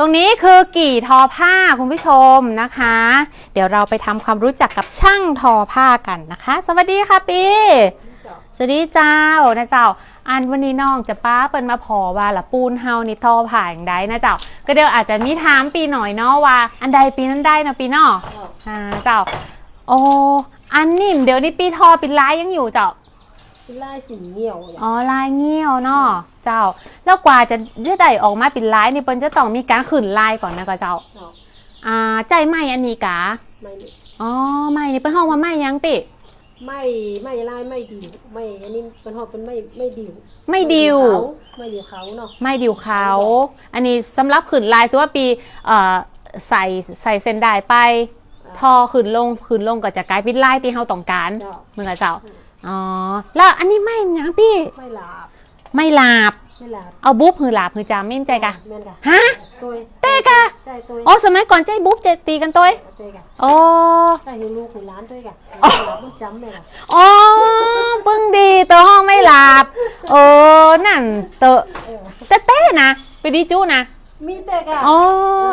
ตรงนี้คือกี่ทอผ้าคุณผู้ชมนะคะ เดี๋ยวเราไปทำความรู้จักกับช่างทอผ้ากันนะคะ สวัสดีค่ะปีสวัสดีเจ้านะเจ้า อันวันนี้น้องจะป้าเปินมาพอว่าละปูนเฮานี่ทอผ่าอย่างใดนะเจ้า ก็เดี๋ยวอาจจะมีถามปีหน่อยเนาะว่า อันใดปีนั้นได้นะปีนอ่าเจ้าโอ้อันนี้เดี๋ยวนี้ปีทอปีร้ายยังอยู่เจ้า ลายสีเหนียวอย่างอ๋อลายเงี้ยวเนาะเจ้า แล้วกว่าจะได้ออกมาเป็นลายนี่เปิ้นจะต้องมีการขืนลายก่อนนะก็เจ้าเนาะอ่าใจไหมอันนี้กะไม่นี่อ๋อไหมนี่เปิ้นห้องว่าไหมยังปิไม่ไม่ลายไม่ดิวไม่อันนี้เป็นหอบเป็นไม่ไม่ดิวไม่ดิวไม่ดิวเขาเนาะไม่ดิวเขา อันนี้สำหรับขืนลายสมมุติว่าปีเอ่อใส่ใส่เส้นได้ไปทอขืนลงขืนลงก็จะกลายเป็นลายที่เฮาต้องการเนาะเหมือนกับเจ้า อ๋อ แล้วอันนี้ไม่ยังพี่ ไม่หลาบไม่ลาบ ไม่หลาบเอาบุ๊บหือลาบหือจามไม่มใจกะ แม่นกะฮะ ตัวเต้กะ ใช่ตัวอ๋อ สมัยก่อนใจบุ๊บจะตีกันตัวเต้กะโอ้ใช่หิวลูกหิวหล้านด้วยกะมันจำเลยกะอ๋อเพิ่งดีตัวห้องไม่หลับโอ้นั่นเตอะเออเต้เต้นะไปดีจู้นะมีเต้กะอ๋อ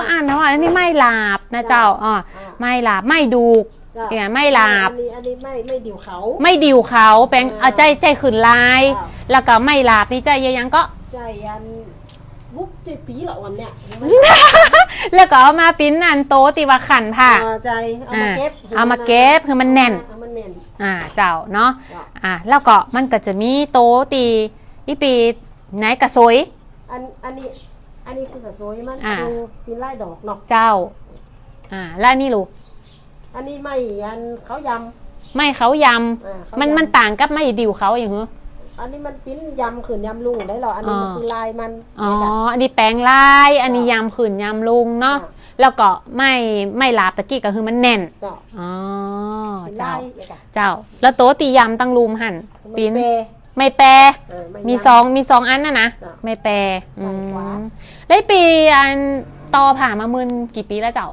อ่านนะว่าอันนี้ไม่หลับนะเจ้าอ๋อไม่หลับไม่ดูก จ้ะเนี่ยไม่หลับ อันนี้อันนี้ไม่ไม่ดิวเขา ไม่ดิวเขาเป็นอ่าเอาใจใจขืนลาย อ่า แล้วก็ไม่หลับนี่ใจยังยังก็ ใจอันบุ๊บใจปีละวันเนี่ยไม่แล้วก็เอามาปิ้นอันโตะตีว่าขันผ้าอ่าใจเอามาเก็บเอามาเก็บคือมันแน่น เอามันแน่นอ่าเจ้าเนาะจ้ะอ่าแล้วก็มันก็จะมีโตะตีอีปีไหนกระซวย อันอันนี้อันนี้คือกระโซยมันอ่า คือปีนไล่ดอกเนาะเจ้าอ่าแล้วอันนี่ลูก อันนี้ไม่อันเขายไม่เขายำอ่าเขาำ มันยำมันต่างกับไม่ดิวเขาอย่างเหรอ อันนี้มันปิ้นยำขืนยำลุงได้หรออันนี้มันอ๋อคือลายมันอ๋อ เนี่ยจ้ะ อันนี้แปลงลาย อันนี้ยำขืนยำลุงเนาะ อ่าแล้วก็ไม่ไม่ลาบตะกี้ก็คือมันแน่น เจ้าอ๋อ เป็นเจ้า ลายเนี่ยจ้ะเจ้า แล้วโต๊ะตียำตั้งลุมหั่นมันปิ้นเปรไม่แปร เออไมียำสองมีสองอันนะนะ จ้ะไม่แปรอืซ้ายขวามแล้วปีอันต่อผ่ามามื่นกี่ปีแล้วเจ้า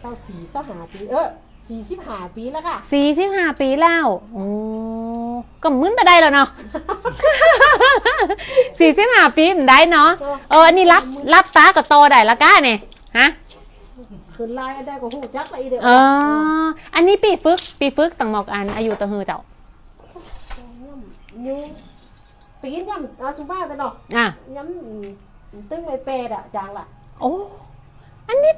เศร้าสีเศร้าหาปี เออสี่สิบหาปีแล้วค่ะ สี่สิบห้าปีแล้วโอ้ก็มึนแต่ได้แล้วเนาะ สี่สิบห้าปีมันได้เนาะ เออ อันนี้รับรับตากับโตได้ละก้าเนี่ยฮะขืนลายอันได้ก็หูจักละอีเดียวเออ อันนี้ปีฝึก ปีฝึกต่างหมอกอันอายุตะฮือเจ้ายูปีนยำอาสุบ้าแต่เนาะอะยำตึ้งไปแปรดอะจางละโอ้ อันนี้เต้ๆ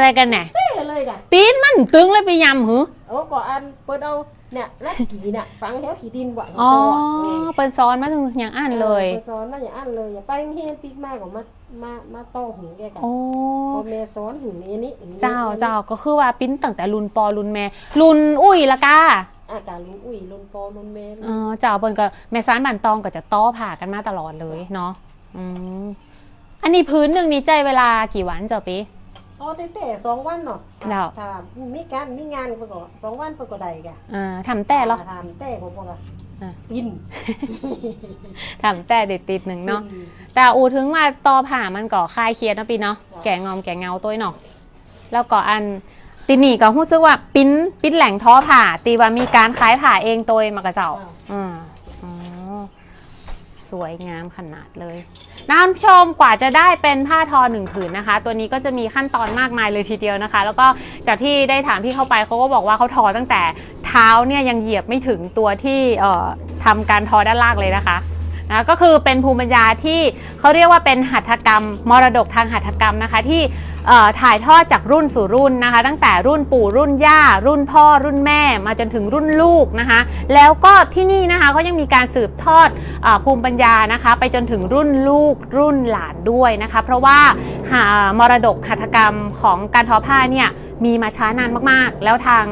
อะไรกันเนี่ยเต้เลยกะตีนมันตึงเลยไปยำหือโอ้ก็อันเปิดเอาเนี่ยลักกี่เนี่ยฟังแถวขี่ดินไหวอ๋อเออเป็นซ้อนมาถึงอย่างอ่านเลยออสอนมาอย่างอันเลยอย่าไปเฮียนปีกมากกว่ามามามาโต้หูแกกันโอ้พอแม่สอนหูนี้นี่นี้เจ้าเจ้าก็คือว่าปิ้นตั้งแต่รุ่นปอรุ่นแม่รุ่นอุ้ยละกาอากาศลุนอุ้ยลุนโปลุนแม่เออเจ้าเปิ้นก็แม่ซ้านบันตองก็จะต้อผ่ากันมาตลอดเลยเนาะอืมอันนี้พื้นหนึ่งนี่ใจเวลากี่วันเจ้าปี อ๋อแต่แต่สองวันเนาะแล้วถ้ามีการมีงานไปก่อนสองวันไปก็ได้กะอ่าทำแต่เหรอทำแต่ผมบอกอะอะกินทำแต่เด็ดติดหนึ่งเนาะแต่อูถึงว่าต่อผ่ามันก็คลายเครียดเนาะปีเนาะแก่งอมแก่เงาตัวเนาะแล้วก็อันตีนี่ก็รู้สึกว่าปิ้นปิ้นแหล่งท้อผ่าตีว่ามีการขายผ่าเองตัวมากระเจ้าอืมอ๋อ สวยงามขนาดเลยน้ำผู้ชมกว่าจะได้เป็นผ้าทอหนึ่งผืนนะคะ ตัวนี้ก็จะมีขั้นตอนมากมายเลยทีเดียวนะคะ แล้วก็จากที่ได้ถามพี่เข้าไปเขาก็บอกว่าเขาทอตั้งแต่เท้าเนี่ยยังเหยียบไม่ถึงตัวที่เอ่อทำการทอด้านล่างเลยนะคะนะก็คือเป็นภูมิปัญญาที่เขาเรียกว่าเป็นหัตถกรรม มรดกทางหัตถกรรมนะคะที่ถ่ายทอดจากรุ่นสู่รุ่นนะคะ ตั้งแต่รุ่นปู่รุ่นย่า รุ่นพ่อรุ่นแม่ มาจนถึงรุ่นลูกนะคะ แล้วก็ที่นี่นะคะเขายังมีการสืบทอดอภูมิปัญญานะคะ ไปจนถึงรุ่นลูกรุ่นหลานด้วยนะคะ เพราะว่าามรดกหัตถกรรมของการทอผ้าเนี่ยมีมาช้านานมากๆ แล้วทาง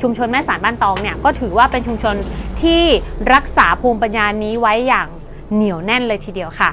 ชุมชนแม่สารบ้านตองเนี่ยก็ถือว่าเป็นชุมชนที่รักษาภูมิปัญญานี้ไว้อย่างเหนียวแน่นเลยทีเดียวค่ะ